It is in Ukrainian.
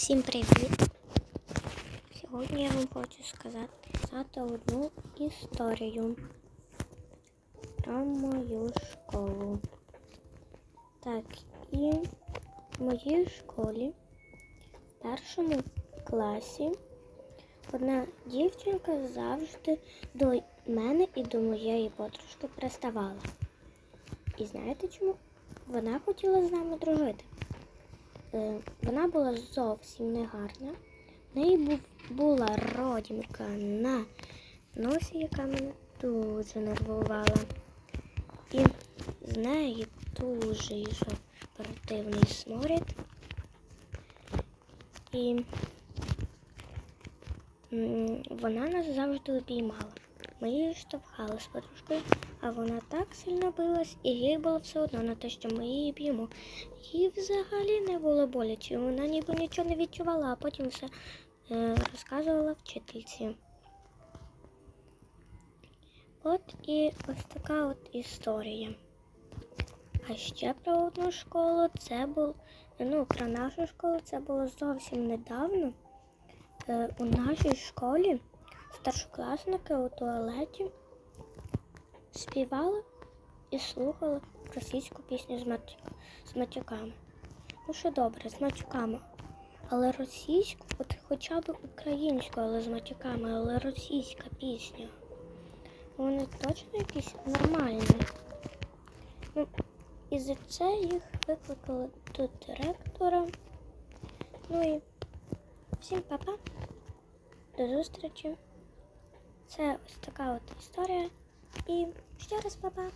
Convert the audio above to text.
Всім привіт! Сьогодні я вам хочу сказати одну історію про мою школу. Так, і в моїй школі в першому класі одна дівчинка завжди до мене і до моєї подружки приставала. І знаєте чому? Вона хотіла з нами дружити. Е, Вона була зовсім не гарна. В неї була родімка на носі, яка мене дуже нервувала. І з неї дуже йшов противний сморід. І вона нас завжди обіймала. Ми її штовхали з подружкою, а вона так сильно билась, і їй було все одно на те, що ми її б'ємо. Їй взагалі не було боляче, вона ніби нічого не відчувала, а потім все е, розказувала вчительці. От і ось така от історія. А ще про одну школу це був, ну, про нашу школу це було зовсім недавно. Е, у нашій школі старшокласники у туалеті співали і слухали російську пісню з, матюк, з матюками. Ну що добре, з матюками. Але російську, от хоча б українську, але з матюками, але російська пісня. Вони точно якісь нормальні. Ну, і за це їх викликали до директора. Ну і всім па-па. До зустрічі. Це ось така от історія. І ще раз па-па.